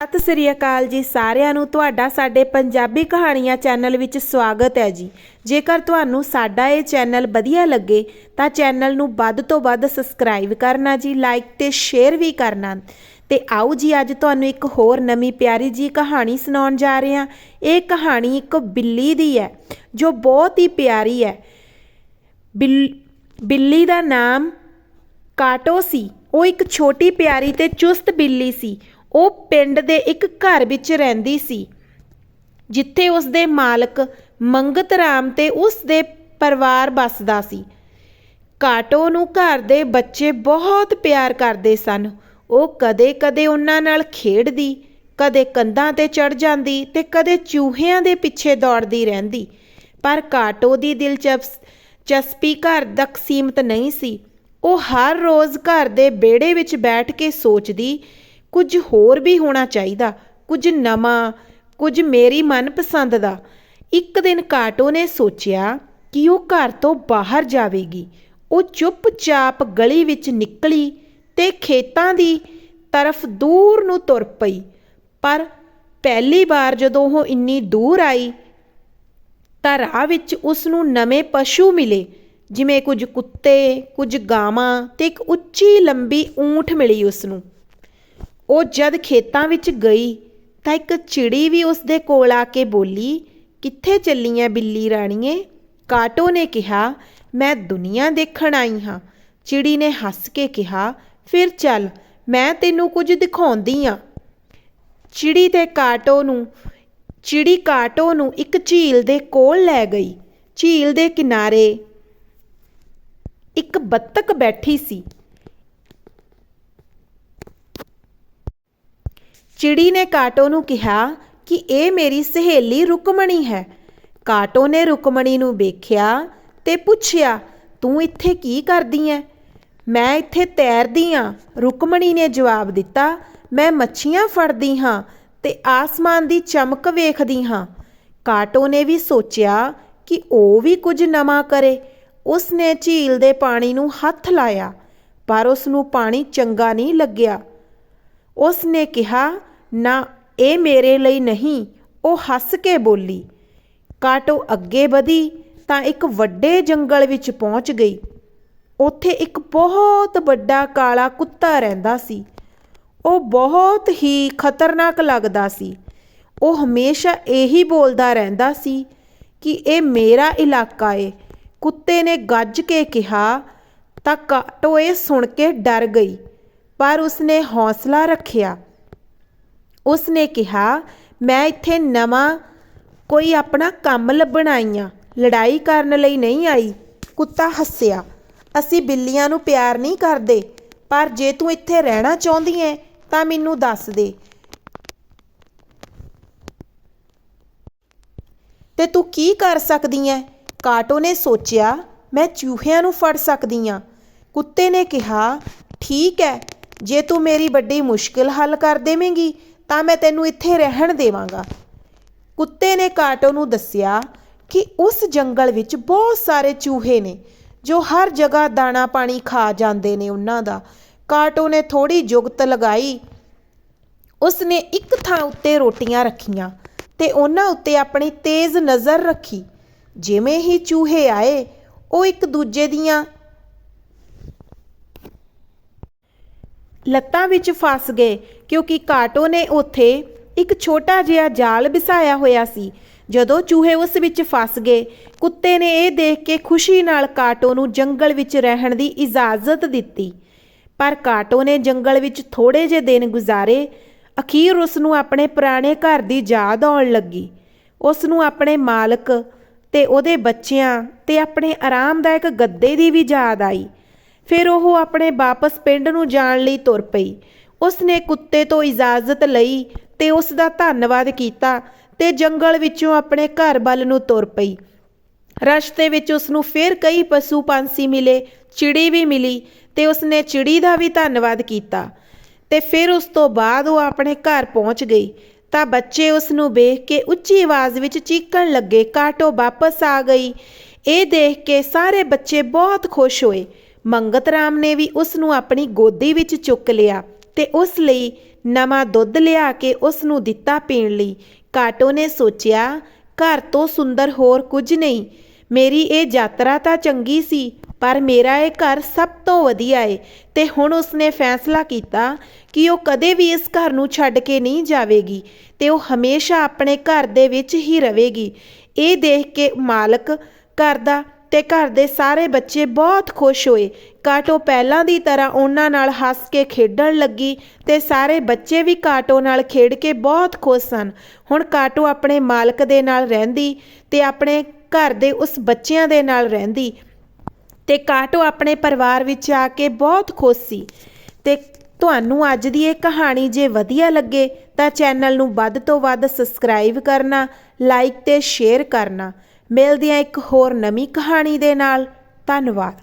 ਸਤਿ ਸ੍ਰੀ ਅਕਾਲ ਜੀ ਸਾਰਿਆਂ ਨੂੰ। ਤੁਹਾਡਾ ਸਾਡੇ ਪੰਜਾਬੀ ਕਹਾਣੀਆਂ ਚੈਨਲ ਵਿੱਚ ਸਵਾਗਤ ਹੈ ਜੀ। ਜੇਕਰ ਤੁਹਾਨੂੰ ਸਾਡਾ ਇਹ ਚੈਨਲ ਵਧੀਆ ਲੱਗੇ, ਤਾਂ ਚੈਨਲ ਨੂੰ ਵੱਧ ਤੋਂ ਵੱਧ ਸਬਸਕ੍ਰਾਈਬ ਕਰਨਾ ਜੀ, ਲਾਈਕ ਤੇ ਸ਼ੇਅਰ ਵੀ ਕਰਨਾ। ਤੇ ਆਓ ਜੀ, ਅੱਜ ਤੁਹਾਨੂੰ ਇੱਕ ਹੋਰ ਨਵੀਂ ਪਿਆਰੀ ਜੀ ਕਹਾਣੀ ਸੁਣਾਉਣ ਜਾ ਰਹੇ ਹਾਂ। ਇਹ ਕਹਾਣੀ ਇੱਕ ਬਿੱਲੀ ਦੀ ਹੈ, ਜੋ ਬਹੁਤ ਹੀ ਪਿਆਰੀ ਹੈ। ਬਿੱਲ, ਬਿੱਲੀ ਦਾ ਨਾਮ ਕਾਟੋ ਸੀ। ਉਹ ਇੱਕ ਛੋਟੀ ਪਿਆਰੀ ਤੇ ਚੁਸਤ ਬਿੱਲੀ ਸੀ। ਉਹ ਪਿੰਡ ਦੇ ਇੱਕ ਘਰ ਵਿੱਚ ਰਹਿੰਦੀ ਸੀ, ਜਿੱਥੇ ਉਸ ਦੇ ਮਾਲਕ ਮੰਗਤ ਰਾਮ ਤੇ ਉਸ ਦੇ ਪਰਿਵਾਰ ਵੱਸਦਾ ਸੀ। ਕਾਟੋ ਨੂੰ ਘਰ ਦੇ ਬੱਚੇ ਬਹੁਤ ਪਿਆਰ ਕਰਦੇ ਸਨ। ਉਹ ਕਦੇ-ਕਦੇ ਉਹਨਾਂ ਨਾਲ ਖੇਡਦੀ, ਕਦੇ ਕੰਧਾਂ ਤੇ ਚੜ ਜਾਂਦੀ ਤੇ ਕਦੇ ਚੂਹਿਆਂ ਦੇ ਪਿੱਛੇ ਦੌੜਦੀ ਰਹਿੰਦੀ। ਪਰ ਕਾਟੋ ਦੀ ਦਿਲਚਸਪੀ ਘਰ ਤੱਕ ਸੀਮਤ ਨਹੀਂ ਸੀ। ਉਹ ਹਰ ਰੋਜ਼ ਘਰ ਦੇ ਵਿਹੜੇ ਵਿੱਚ ਬੈਠ ਕੇ ਸੋਚਦੀ ਕੁਝ ਹੋਰ ਵੀ ਹੋਣਾ ਚਾਹੀਦਾ, ਕੁਝ ਨਵਾਂ, ਕੁਝ ਮੇਰੀ ਮਨਪਸੰਦ ਦਾ। ਇੱਕ ਦਿਨ ਕਾਟੋ ਨੇ ਸੋਚਿਆ ਕਿ ਉਹ ਘਰ ਤੋਂ ਬਾਹਰ ਜਾਵੇਗੀ। ਉਹ ਚੁੱਪਚਾਪ ਗਲੀ ਵਿੱਚ ਨਿਕਲੀ ਤੇ ਖੇਤਾਂ ਦੀ ਤਰਫ ਦੂਰ ਨੂੰ ਤੁਰ ਪਈ। ਪਰ ਪਹਿਲੀ ਵਾਰ ਜਦੋਂ ਉਹ ਇੰਨੀ ਦੂਰ ਆਈ, ਤਾਂ ਰਾਹ ਵਿੱਚ ਉਸ ਨੂੰ ਨਵੇਂ ਪਸ਼ੂ ਮਿਲੇ, ਜਿਵੇਂ ਕੁਝ ਕੁੱਤੇ, ਕੁਝ ਗਾਵਾਂ ਤੇ ਇੱਕ ਉੱਚੀ ਲੰਬੀ ਊਂਠ ਮਿਲੀ ਉਸ ਨੂੰ। ਉਹ ਜਦ ਖੇਤਾਂ ਵਿੱਚ ਗਈ ਤਾਂ ਇੱਕ ਚਿੜੀ ਵੀ ਉਸ ਦੇ ਕੋਲ ਆ ਕੇ ਬੋਲੀ, ਕਿੱਥੇ ਚੱਲੀ ਐ ਬਿੱਲੀ ਰਾਣੀਏ? ਕਾਟੋ ਨੇ ਕਿਹਾ, ਮੈਂ ਦੁਨੀਆ ਦੇਖਣ ਆਈ ਹਾਂ। ਚਿੜੀ ਨੇ ਹੱਸ ਕੇ ਕਿਹਾ, ਫਿਰ ਚੱਲ, ਮੈਂ ਤੈਨੂੰ ਕੁਝ ਦਿਖਾਉਂਦੀ ਆ। ਚਿੜੀ ਤੇ ਕਾਟੋ ਨੂੰ, ਚਿੜੀ ਕਾਟੋ ਨੂੰ ਇੱਕ ਝੀਲ ਦੇ ਕੋਲ ਲੈ ਗਈ। ਝੀਲ ਦੇ ਕਿਨਾਰੇ ਇੱਕ ਬੱਤਕ ਬੈਠੀ ਸੀ। ਚਿੜੀ ਨੇ ਕਾਟੋ ਨੂੰ ਕਿਹਾ ਕਿ ਇਹ ਮੇਰੀ ਸਹੇਲੀ ਰੁਕਮਣੀ ਹੈ। ਕਾਟੋ ਨੇ ਰੁਕਮਣੀ ਨੂੰ ਵੇਖਿਆ ਤੇ ਪੁੱਛਿਆ, ਤੂੰ ਇੱਥੇ ਕੀ ਕਰਦੀ ਐ? ਮੈਂ ਇੱਥੇ ਤੈਰਦੀ ਆਂ। ਰੁਕਮਣੀ ਨੇ ਜਵਾਬ ਦਿੱਤਾ, ਮੈਂ ਮੱਛੀਆਂ ਫੜਦੀ ਹਾਂ ਤੇ ਆਸਮਾਨ ਦੀ ਚਮਕ ਵੇਖਦੀ ਹਾਂ। ਕਾਟੋ ਨੇ ਵੀ ਸੋਚਿਆ ਕਿ ਉਹ ਵੀ ਕੁਝ ਨਵਾਂ ਕਰੇ। ਉਸ ਨੇ ਝੀਲ ਦੇ ਪਾਣੀ ਨੂੰ ਹੱਥ ਲਾਇਆ, ਪਰ ਉਸ ਨੂੰ ਪਾਣੀ ਚੰਗਾ ਨਹੀਂ ਲੱਗਿਆ। ਉਸ ਨੇ ਕਿਹਾ ਨਾ ਇਹ ਮੇਰੇ ਲਈ ਨਹੀਂ, ਉਹ ਹੱਸ ਕੇ ਬੋਲੀ, ਕਾਟੋ ਅੱਗੇ ਵਧੀ ਤਾਂ ਇੱਕ ਵੱਡੇ ਜੰਗਲ ਵਿੱਚ ਪਹੁੰਚ ਗਈ। ਉੱਥੇ ਇੱਕ ਬਹੁਤ ਵੱਡਾ ਕਾਲਾ ਕੁੱਤਾ ਰਹਿੰਦਾ ਸੀ। ਉਹ ਬਹੁਤ ਹੀ ਖਤਰਨਾਕ ਲੱਗਦਾ ਸੀ। ਉਹ ਹਮੇਸ਼ਾ ਇਹੀ ਬੋਲਦਾ ਰਹਿੰਦਾ ਸੀ ਕਿ ਇਹ ਮੇਰਾ ਇਲਾਕਾ ਏ। ਕੁੱਤੇ ਨੇ ਗੱਜ ਕੇ ਕਿਹਾ, ਤਾਂ ਕਾਟੋ ਇਹ ਸੁਣ ਕੇ ਡਰ ਗਈ, ਪਰ ਉਸਨੇ ਹੌਸਲਾ ਰੱਖਿਆ। ਉਸ ਨੇ ਕਿਹਾ, ਮੈਂ ਇੱਥੇ ਨਵਾਂ ਕੋਈ ਆਪਣਾ ਕੰਮ ਲੱਭਣ ਆਈ ਹਾਂ ਲੜਾਈ ਕਰਨ ਲਈ ਨਹੀਂ ਆਈ। ਕੁੱਤਾ ਹੱਸਿਆ, ਅਸੀਂ ਬਿੱਲੀਆਂ ਨੂੰ ਪਿਆਰ ਨਹੀਂ ਕਰਦੇ, ਪਰ ਜੇ ਤੂੰ ਇੱਥੇ ਰਹਿਣਾ ਚਾਹੁੰਦੀ ਹੈ ਤਾਂ ਮੈਨੂੰ ਦੱਸ ਦੇ। ਤੇ ਤੂੰ ਕੀ ਕਰ ਸਕਦੀ ਐ? ਕਾਟੋ ਨੇ ਸੋਚਿਆ, ਮੈਂ ਚੂਹਿਆਂ ਨੂੰ ਫੜ ਸਕਦੀ ਆਂ। ਕੁੱਤੇ ਨੇ ਕਿਹਾ, ਠੀਕ ਹੈ ਜੇ ਤੂੰ ਮੇਰੀ ਵੱਡੀ ਮੁਸ਼ਕਿਲ ਹੱਲ ਕਰ ਦੇਵੇਂਗੀ ਤਾਂ ਮੈਂ ਤੈਨੂੰ ਇੱਥੇ ਰਹਿਣ ਦੇਵਾਂਗਾ। ਕੁੱਤੇ ਨੇ ਕਾਟੋ ਨੂੰ ਦੱਸਿਆ ਕਿ ਉਸ ਜੰਗਲ ਵਿੱਚ ਬਹੁਤ ਸਾਰੇ ਚੂਹੇ ਨੇ, ਜੋ ਹਰ ਜਗ੍ਹਾ ਦਾਣਾ ਪਾਣੀ ਖਾ ਜਾਂਦੇ ਨੇ ਉਹਨਾਂ ਦਾ। ਕਾਟੋ ਨੇ ਥੋੜੀ ਜੁਗਤ ਲਗਾਈ। ਉਸ ਨੇ ਇੱਕ ਥਾਂ ਉੱਤੇ ਰੋਟੀਆਂ ਰੱਖੀਆਂ ਤੇ ਉਹਨਾਂ ਉੱਤੇ ਆਪਣੀ ਤੇਜ਼ ਨਜ਼ਰ ਰੱਖੀ। ਜਿਵੇਂ ਹੀ ਚੂਹੇ ਆਏ, ਉਹ ਇੱਕ ਦੂਜੇ ਦੀਆਂ ਲੱਤਾਂ ਵਿੱਚ ਫਸ ਗਏ, ਕਿਉਂਕਿ ਕਾਟੋ ਨੇ ਉੱਥੇ ਇੱਕ ਛੋਟਾ ਜਿਹਾ ਜਾਲ ਵਿਸਾਇਆ ਹੋਇਆ ਸੀ। ਜਦੋਂ ਚੂਹੇ ਉਸ ਵਿੱਚ ਫਸ ਗਏ, ਕੁੱਤੇ ਨੇ ਇਹ ਦੇਖ ਕੇ ਖੁਸ਼ੀ ਨਾਲ ਕਾਟੋ ਨੂੰ ਜੰਗਲ ਵਿੱਚ ਰਹਿਣ ਦੀ ਇਜਾਜ਼ਤ ਦਿੱਤੀ। ਪਰ ਕਾਟੋ ਨੇ ਜੰਗਲ ਵਿੱਚ ਥੋੜੇ ਜਿਹੇ ਦਿਨ ਗੁਜ਼ਾਰੇ, ਅਖੀਰ ਉਸ ਨੂੰ ਆਪਣੇ ਪੁਰਾਣੇ ਘਰ ਦੀ ਯਾਦ ਆਉਣ ਲੱਗੀ। ਉਸ ਨੂੰ ਆਪਣੇ ਮਾਲਕ ਤੇ ਉਹਦੇ ਬੱਚਿਆਂ ਤੇ ਆਪਣੇ ਆਰਾਮਦਾਇਕ ਗੱਦੇ ਦੀ ਵੀ ਯਾਦ ਆਈ। ਫਿਰ ਉਹ ਆਪਣੇ ਵਾਪਸ ਪਿੰਡ ਨੂੰ ਜਾਣ ਲਈ ਤੁਰ ਪਈ। ਉਸ ਨੇ ਕੁੱਤੇ ਤੋਂ ਇਜਾਜ਼ਤ ਲਈ ਤੇ ਉਸ ਦਾ ਧੰਨਵਾਦ ਕੀਤਾ ਤੇ ਜੰਗਲ ਵਿੱਚੋਂ ਆਪਣੇ ਘਰ ਵੱਲ ਨੂੰ ਤੁਰ ਪਈ। ਰਸਤੇ ਵਿੱਚ ਉਸ ਨੂੰ ਫਿਰ ਕਈ ਪਸ਼ੂ ਪੰਛੀ ਮਿਲੇ, ਚਿੜੀ ਵੀ ਮਿਲੀ ਤੇ ਉਸ ਨੇ ਚਿੜੀ ਦਾ ਵੀ ਧੰਨਵਾਦ ਕੀਤਾ। ਤੇ ਫਿਰ ਉਸ ਤੋਂ ਬਾਅਦ ਉਹ ਆਪਣੇ ਘਰ ਪਹੁੰਚ ਗਈ। ਤਾਂ ਬੱਚੇ ਉਸ ਨੂੰ ਵੇਖ ਕੇ ਉੱਚੀ ਆਵਾਜ਼ ਵਿੱਚ ਚੀਕਣ ਲੱਗੇ, ਕਾਟੋ, ਵਾਪਸ ਆ ਗਈ। ਇਹ ਦੇਖ ਕੇ ਸਾਰੇ ਬੱਚੇ ਬਹੁਤ ਖੁਸ਼ ਹੋਏ। ਮੰਗਤ ਰਾਮ ਨੇ ਵੀ ਉਸ ਨੂੰ ਆਪਣੀ ਗੋਦੀ ਵਿੱਚ ਚੁੱਕ ਲਿਆ ਤੇ ਉਸ ਲਈ ਨਵਾਂ ਦੁੱਧ ਲਿਆ ਕੇ ਉਸ ਨੂੰ ਦਿੱਤਾ ਪੀਣ ਲਈ। ਕਾਟੋ ਨੇ ਸੋਚਿਆ, ਘਰ ਤੋਂ ਸੁੰਦਰ ਹੋਰ ਕੁਝ ਨਹੀਂ। ਮੇਰੀ ਇਹ ਯਾਤਰਾ ਤਾਂ ਚੰਗੀ ਸੀ, ਪਰ ਮੇਰਾ ਇਹ ਘਰ ਸਭ ਤੋਂ ਵਧੀਆ ਏ ਤੇ ਹੁਣ ਉਸਨੇ ਫੈਸਲਾ ਕੀਤਾ ਕਿ ਉਹ ਕਦੇ ਵੀ ਇਸ ਘਰ ਨੂੰ ਛੱਡ ਕੇ ਨਹੀਂ ਜਾਵੇਗੀ ਤੇ ਉਹ ਹਮੇਸ਼ਾ ਆਪਣੇ ਘਰ ਦੇ ਵਿੱਚ ਹੀ ਰਹੇਗੀ। ਇਹ ਦੇਖ ਕੇ ਮਾਲਕ ਘਰ ਦਾ ਤੇ ਘਰ ਦੇ ਸਾਰੇ ਬੱਚੇ ਬਹੁਤ ਖੁਸ਼ ਹੋਏ। ਕਾਟੋ ਪਹਿਲਾਂ ਦੀ ਤਰ੍ਹਾਂ ਉਹਨਾਂ ਨਾਲ ਹੱਸ ਕੇ ਖੇਡਣ ਲੱਗੀ ਤੇ ਸਾਰੇ ਬੱਚੇ ਵੀ ਕਾਟੋ ਨਾਲ ਖੇਡ ਕੇ ਬਹੁਤ ਖੁਸ਼ ਸਨ। ਹੁਣ ਕਾਟੋ ਆਪਣੇ ਮਾਲਕ ਦੇ ਨਾਲ ਰਹਿੰਦੀ ਤੇ ਆਪਣੇ ਘਰ ਦੇ ਉਸ ਬੱਚਿਆਂ ਦੇ ਨਾਲ ਰਹਿੰਦੀ ਤੇ ਕਾਟੋ ਆਪਣੇ ਪਰਿਵਾਰ ਵਿੱਚ ਆ ਕੇ ਬਹੁਤ ਖੁਸ਼ ਸੀ। ਤੇ ਤੁਹਾਨੂੰ ਅੱਜ ਦੀ ਇਹ ਕਹਾਣੀ ਜੇ ਵਧੀਆ ਲੱਗੇ ਤਾਂ ਚੈਨਲ ਨੂੰ ਵੱਧ ਤੋਂ ਵੱਧ ਸਬਸਕ੍ਰਾਈਬ ਕਰਨਾ ਲਾਈਕ ਤੇ ਸ਼ੇਅਰ ਕਰਨਾ। ਮਿਲਦੇ ਹਾਂ ਇੱਕ ਹੋਰ ਨਵੀਂ ਕਹਾਣੀ ਦੇ ਨਾਲ ਧੰਨਵਾਦ।